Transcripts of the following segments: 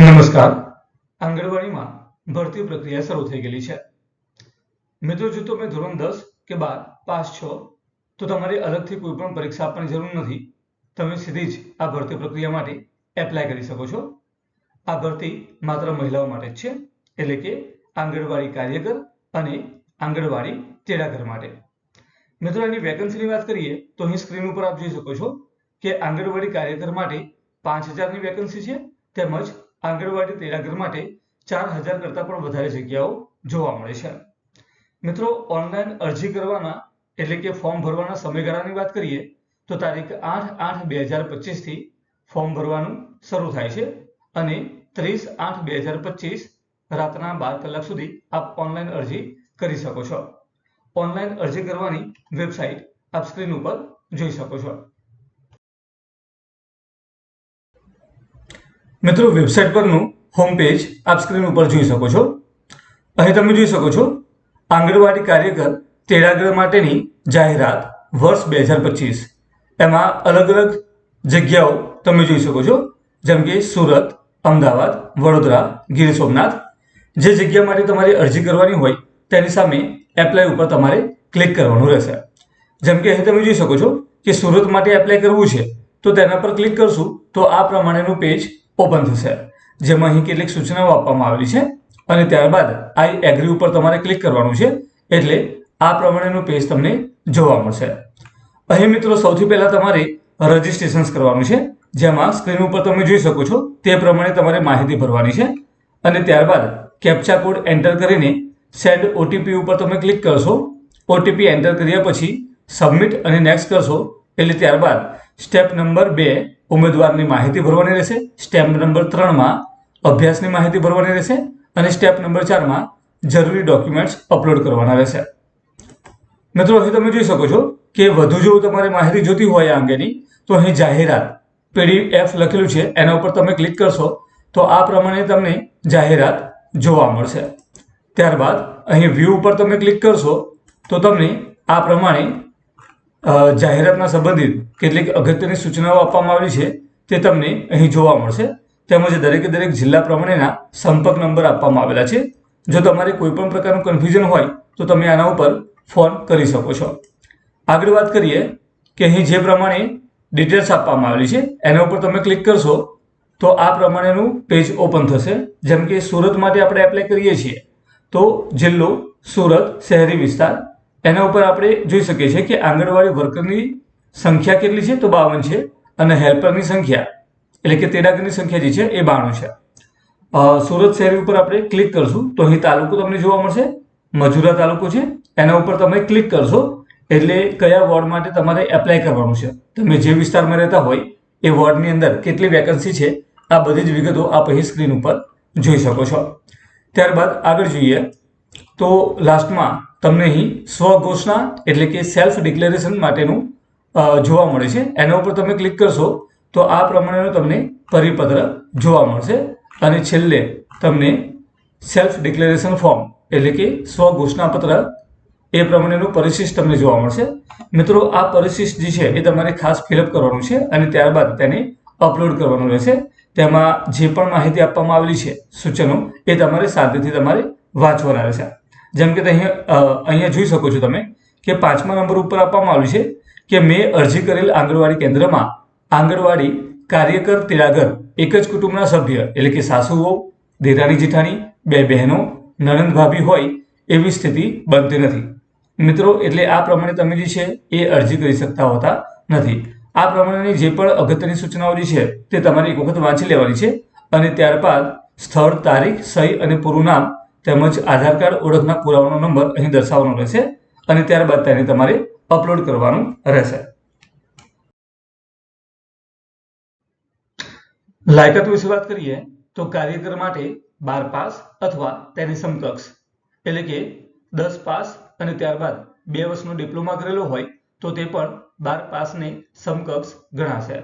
નમસ્કાર. આંગણવાડીમાં ભરતી પ્રક્રિયા શરૂ થઈ ગયેલી છે. મિત્રો, જો તમે ધોરણ દસ કે બાર પાસ છો, તો તમારે અલગથી કોઈ પણ પરીક્ષા આપવાની જરૂર નથી. તમે સીધી જ આ ભરતી પ્રક્રિયા માટે એપ્લાય કરી શકો છો. આ ભરતી માત્ર મહિલાઓ માટે જ છે, એટલે કે આંગણવાડી કાર્યકર અને આંગણવાડી તેડાગર માટે. મિત્રો, એની વેકન્સીની વાત કરીએ, તો અહીં સ્ક્રીન ઉપર આપ જોઈ શકો છો કે આંગણવાડી કાર્યકર માટે પાંચ હજારની વેકન્સી છે, તેમજ આંગણવાડી તેડાગર માટે ચાર હજાર કરતાં પણ વધારે જગ્યાઓ જોવા મળે છે. મિત્રો ઓનલાઈન અરજી કરવાના એટલે કે ફોર્મ ભરવાના સમયગાળાની વાત કરીએ, તો તારીખ આઠ આઠ બે હજાર પચીસથી ફોર્મ ભરવાનું શરૂ થાય છે અને ત્રીસ આઠ બે હજાર પચીસ રાતના બાર કલાક સુધી આપ ઓનલાઈન અરજી કરી શકો છો. ઓનલાઈન અરજી કરવાની વેબસાઇટ આપ સ્ક્રીન ઉપર જોઈ શકો છો. મિત્રો વેબસાઇટ પરનું હોમ પેજ આપ સ્ક્રીન ઉપર જોઈ શકો છો. અહીં તમે જોઈ શકો છો, આંગણવાડી કાર્યકર તેડાગર માટેની જાહેરાત વર્ષ બે હજાર પચીસ. એમાં અલગ અલગ જગ્યાઓ તમે જોઈ શકો છો, જેમ કે સુરત, અમદાવાદ, વડોદરા, ગીર સોમનાથ. જે જગ્યા માટે તમારે અરજી કરવાની હોય, તેની સામે એપ્લાય ઉપર તમારે ક્લિક કરવાનું રહેશે. જેમ કે અહીં તમે જોઈ શકો છો કે સુરત માટે એપ્લાય કરવું છે, તો તેના પર ક્લિક કરશું, તો આ પ્રમાણેનું પેજ ઓપન થશે. જેમાં અહીં કેટલીક સૂચનાઓ આપવામાં આવેલી છે અને ત્યારબાદ આઈ એગ્રી ઉપર તમારે ક્લિક કરવાનું છે એટલે આ પ્રમાણેનું પેજ તમને જોવા મળશે. અહીં મિત્રો સૌથી પહેલાં તમારે રજિસ્ટ્રેશન કરવાનું છે. જેમાં સ્ક્રીન ઉપર તમે જોઈ શકો છો તે પ્રમાણે તમારે માહિતી ભરવાની છે અને ત્યારબાદ કેપ્ચા કોડ એન્ટર કરીને સેન્ડ ઓટીપી ઉપર તમે ક્લિક કરશો. ઓટીપી એન્ટર કર્યા પછી સબમિટ અને નેક્સ્ટ કરશો. એટલે ત્યારબાદ સ્ટેપ નંબર બે, ઉમેદવારની માહિતી ભરવાની રહેશે. સ્ટેપ નંબર ત્રણમાં અભ્યાસની માહિતી ભરવાની રહેશે અને સ્ટેપ નંબર ચારમાં જરૂરી ડોક્યુમેન્ટ્સ અપલોડ કરવાના રહેશે. મિત્રો, અહીં તમે જોઈ શકો છો કે વધુ જો તમારે માહિતી જોતી હોય આ અંગેની, તો અહીં જાહેરાત પીડીએફ લખેલું છે. એના ઉપર તમે ક્લિક કરશો, તો આ પ્રમાણે તમને જાહેરાત જોવા મળશે. ત્યારબાદ અહીં વ્યૂ ઉપર તમે ક્લિક કરશો, તો તમને આ પ્રમાણે જાહેરાતના સંબંધિત કેટલીક અગત્યની સૂચનાઓ આપવામાં આવી છે તે તમને અહીં જોવા મળશે. તેમજ દરેકે દરેક જિલ્લા પ્રમાણેના સંપર્ક નંબર આપવામાં આવેલા છે. જો તમારે કોઈપણ પ્રકારનું કન્ફ્યુઝન હોય, તો તમે આના ઉપર ફોન કરી શકો છો. આગળ વાત કરીએ કે અહીં જે પ્રમાણે ડિટેલ્સ આપવામાં આવેલી છે, એના ઉપર તમે ક્લિક કરશો, તો આ પ્રમાણેનું પેજ ઓપન થશે. જેમ કે સુરત માટે આપણે એપ્લાય કરીએ છીએ, તો જિલ્લો સુરત શહેરી વિસ્તાર એના ઉપર આપણે જોઈ શકીએ છીએ કે આંગણવાડી વર્કરની સંખ્યા કેટલી છે? તો બાવન છે. અને હેલ્પરની સંખ્યા, એટલે કે તેડાગરની સંખ્યા જે છે, એ બાણું છે. સુરત શહેરી ઉપર આપણે ક્લિક કરશું, તો અહીં તાલુકો તમને જોવા મળશે. મજુરા તાલુકો છે. એના ઉપર તમે ક્લિક કરશો, એટલે કયા વોર્ડ માટે તમારે એપ્લાય કરવાનું છે. તમે જે વિસ્તારમાં રહેતા હોય, એ વોર્ડની અંદર કેટલી વેકન્સી છે, આ બધી જ વિગતો આપ અહીં સ્ક્રીન ઉપર જોઈ શકો છો. ત્યારબાદ આગળ જોઈએ. તો લાસ્ટમાં તમને અહીં સ્વઘોષણા એટલે કે સેલ્ફ ડિક્લેરેશન માટેનું જોવા મળે છે. એના ઉપર તમે ક્લિક કરશો તો આ પ્રમાણેનું તમને પરિપત્ર જોવા મળશે અને છેલ્લે તમને સેલ્ફ ડિક્લેરેશન ફોર્મ એટલે કે સ્વઘોષણાપત્ર એ પ્રમાણેનું પરિશિષ્ટ તમને જોવા મળશે. મિત્રો, આ પરિશિષ્ટ જે છે એ તમારે ખાસ ફિલઅપ કરવાનું છે અને ત્યારબાદ તેને અપલોડ કરવાનું રહેશે. તેમાં જે પણ માહિતી આપવામાં આવેલી છે, સૂચનો, એ તમારે શાંતિથી તમારે વાંચવાના રહેશે. જેમ કે અહીં અહીંયા જોઈ શકો છો તમે કે પાંચમા નંબર ઉપર આપવામાં આવ્યું છે કે મેં અરજી કરેલ આંગણવાડી કેન્દ્રમાં આંગણવાડી કાર્યકર તેડાગર એક જ કુટુંબના સભ્ય, એટલે કે સાસુઓ, દેરાણી જેઠાણી, બે બહેનો, નણંદ ભાભી હોય એવી સ્થિતિ બનતી નથી. મિત્રો, એટલે આ પ્રમાણે તમે જે છે એ અરજી કરી શકતા હોતા નથી. આ પ્રમાણેની જે પણ અગત્યની સૂચનાઓ જે છે તે તમારે એક વખત વાંચી લેવાની છે અને ત્યારબાદ સ્થળ, તારીખ, સહી અને પૂરું નામ તેમજ આધાર કાર્ડ ઓળખના પુરાવાનો નંબર અહીં દર્શાવવાનો રહેશે અને ત્યારબાદ તેને તમારે અપલોડ કરવાનું રહેશે. લાયકાત વિશે વાત કરીએ તો કાર્યકર માટે બાર પાસ અથવા તેની સમકક્ષ, એટલે કે દસ પાસ અને ત્યારબાદ બે વર્ષનો ડિપ્લોમા કરેલો હોય તો તે પણ બાર પાસને સમકક્ષ ગણાશે.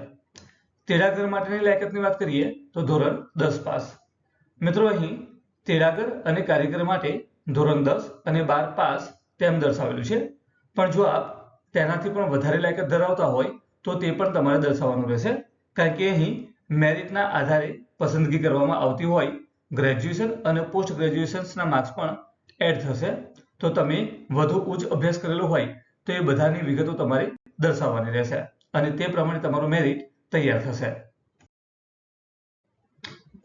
તેડાગર માટેની લાયકાતની વાત કરીએ તો ધોરણ દસ પાસ. મિત્રો અહીં તેડાગર અને કારીગર માટે ધોરણ દસ અને બાર પાસ તેમ દર્શાવેલું છે. પણ જો આપ તેનાથી પણ વધારે લાયકાત ધરાવતા હોય, તો તે પણ તમારે દર્શાવવાનું રહેશે. કારણ કે અહીં મેરિટના આધારે પસંદગી કરવામાં આવતી હોય, ગ્રેજ્યુએશન અને પોસ્ટ ગ્રેજ્યુએશન્સના માર્ક્સ પણ એડ થશે. તો તમે વધુ ઉચ્ચ અભ્યાસ કરેલો હોય, તો એ બધાની વિગતો તમારે દર્શાવવાની રહેશે અને તે પ્રમાણે તમારું મેરિટ તૈયાર થશે.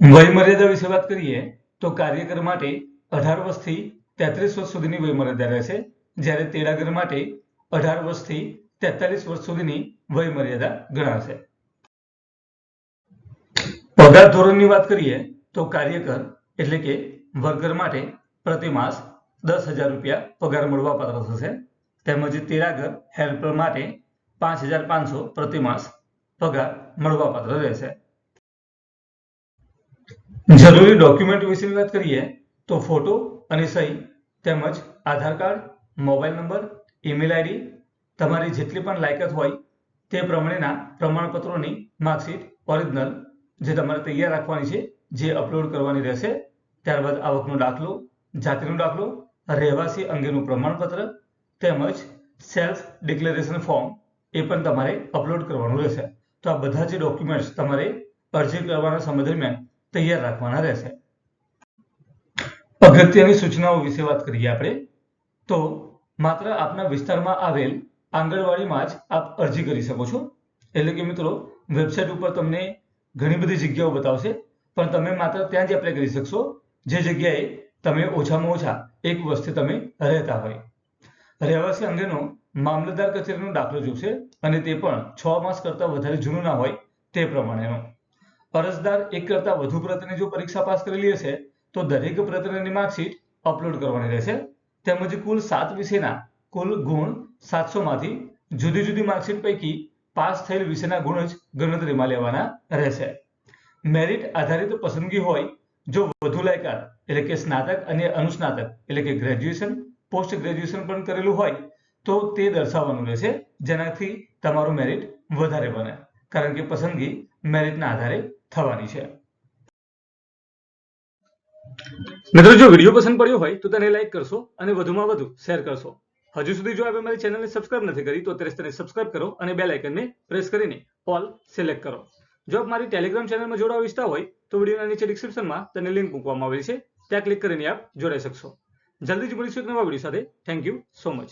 વયમર્યાદા વિશે વાત કરીએ તો કાર્યકર માટે અઢાર વર્ષથી તેત્રીસ વર્ષ સુધીની વયમર્યાદા રહેશે. જ્યારે તેડાગર માટે અઢાર વર્ષથી તેતાલીસ વર્ષ સુધીની વયમર્યાદા ગણાશે. પગાર ધોરણની વાત કરીએ તો કાર્યકર એટલે કે વર્કર માટે પ્રતિમાસ દસ હજાર રૂપિયા પગાર મળવા પાત્ર થશે. તેમજ તેડાગર હેલ્પર માટે પાંચ હજાર પાંચસો પ્રતિમાસ પગાર મળવા પાત્ર રહેશે. જરૂરી ડોક્યુમેન્ટ વિશેની વાત કરીએ તો ફોટો અને સહી તેમજ Aadhaar card mobile number email ID તમારી જેટલી પણ લાયકાત હોય તે પ્રમાણેના પ્રમાણપત્રોની માર્કશીટ ઓરિજિનલ જે તમારે તૈયાર રાખવાની છે જે અપલોડ કરવાની રહેશે. ત્યારબાદ આવકનો દાખલો જાતિનો દાખલો રહેવાસી અંગેનું પ્રમાણપત્ર તેમજ સેલ્ફ ડિક્લેરેશન ફોર્મ એ પણ તમારે અપલોડ કરવાનું રહેશે. તો આ બધા જે ડોક્યુમેન્ટ્સ તમારે અરજી કરવાના સમય દરમિયાન તૈયાર રાખવાના રહેશે. અગત્યની સૂચનાઓ વિશે વાત કરીએ આપણે, તો માત્ર આપના વિસ્તારમાં આવેલ આંગણવાડીમાં જ આપ અરજી કરી શકો છો. એટલે કે મિત્રો વેબસાઇટ ઉપર તમને ઘણી બધી જગ્યાઓ બતાવશે, પણ તમે માત્ર ત્યાં જ એપ્લાય કરી શકશો, જે જગ્યાએ તમે ઓછામાં ઓછા એક વર્ષથી તમે રહેતા હોય. રહેવાસી અંગેનો મામલતદાર કચેરીનો દાખલો જોશે, અને તે પણ છ માસ કરતાં વધારે જૂનું ના હોય તે પ્રમાણેનો. અરજદાર એક કરતાં વધુ પ્રતિની જો પરીક્ષા પાસ કરેલી હશે, તો દરેક પ્રતિનિધિની માર્કશીટ અપલોડ કરવાની રહેશે. તેમજ કુલ સાત વિષયના કુલ ગુણ સાતસો માંથી જુદી જુદી માર્કશીટ પૈકી પાસ થયેલ વિષયના ગુણ જ ગણતરીમાં લેવાના રહેશે. મેરિટ આધારિત પસંદગી હોય જો વધુ લાયકાત, એટલે કે સ્નાતક અને અનુસ્નાતક, એટલે કે ગ્રેજ્યુએશન, પોસ્ટ ગ્રેજ્યુએશન પણ કરેલું હોય, તો તે દર્શાવવાનું રહેશે, જેનાથી તમારું મેરિટ વધારે બને. કારણ કે પસંદગી મેરિટના આધારે થવાની છે. મિત્રો, જો વીડિયો પસંદ પડ્યો હોય તો તેને લાઈક કરશો અને વધુમાં વધુ શેર કરશો. હજુ સુધી જો આપે મારી ચેનલને સબસ્ક્રાઇબ નથી કરી તો અત્યારે તેને સબસ્ક્રાઇબ કરો અને બેલ આઇકનને પ્રેસ કરીને ઓલ સિલેક્ટ કરો. જો આપ મારી ટેલિગ્રામ ચેનલમાં જોડાવા ઈચ્છતા હોય તો વિડીયોના નીચે ડિસ્ક્રિપ્શનમાં તેને લિંક મૂકવામાં આવેલી છે. ત્યાં ક્લિક કરીને આપ જોડાઈ શકશો. જલ્દી જ મળીશું એક નવા વીડિયો સાથે. Thank you so much